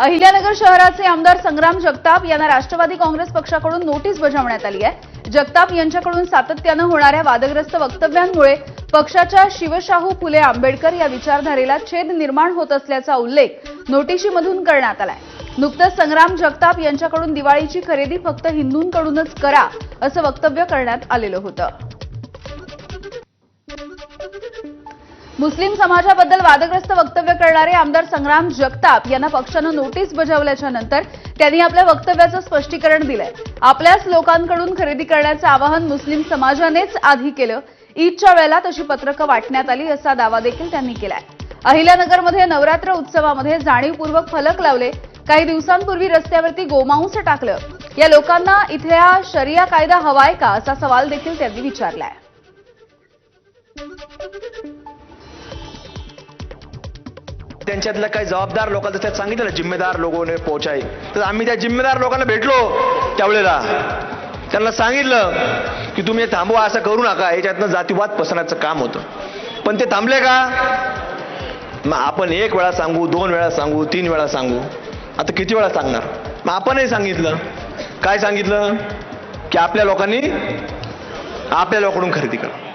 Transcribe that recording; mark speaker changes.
Speaker 1: अहिल्यानगर शहराचे आमदार संग्राम जगताप यांना राष्ट्रवादी काँग्रेस पक्षाकडून नोटीस बजावण्यात आली आहे. जगताप यांच्याकडून सातत्यानं होणाऱ्या वादग्रस्त वक्तव्यांमुळे पक्षाच्या शिवशाहू फुले आंबेडकर या विचारधारेला छेद निर्माण होत असल्याचा उल्लेख नोटिशीमधून करण्यात आलाय. नुकतंच संग्राम जगताप यांच्याकडून दिवाळीची खरेदी फक्त हिंदूंकडूनच करा असं वक्तव्य करण्यात आलेलं होतं. मुस्लिम समाजाबद्दल वादग्रस्त वक्तव्य करणारे आमदार संग्राम जगताप यांना पक्षानं नोटीस बजावल्याच्या नंतर त्यांनी आपल्या वक्तव्याचं स्पष्टीकरण दिलंय. आपल्याच लोकांकडून खरेदी करण्याचं आवाहन मुस्लिम समाजानेच आधी केलं. ईदच्या वेळेला तशी पत्रकं वाटण्यात आली असा दावा देखील त्यांनी केलाय. अहिल्यानगरमध्ये नवरात्र उत्सवामध्ये जाणीवपूर्वक फलक लावले. काही दिवसांपूर्वी रस्त्यावरती गोमांस टाकलं. या लोकांना इथल्या शरिया कायदा हवाय का असा सवाल देखील त्यांनी विचारलाय.
Speaker 2: त्यांच्यातल्या काही जबाबदार लोकांचं त्यात सांगितलं जिम्मेदार लोकांनी पोहोचाय तर आम्ही त्या जिम्मेदार लोकांना भेटलो त्यावेळेला. त्यांना सांगितलं की तुम्ही थांबवा असं करू नका. याच्यातनं जातीवाद पसरण्याचं काम होतं. पण ते थांबले का? मग आपण एक वेळा सांगू दोन वेळा सांगू तीन वेळा सांगू. आता किती वेळा सांगणार? मग आपणही सांगितलं. काय सांगितलं? की आपल्या लोकांनी आपल्या लोकांकडून खरेदी करा.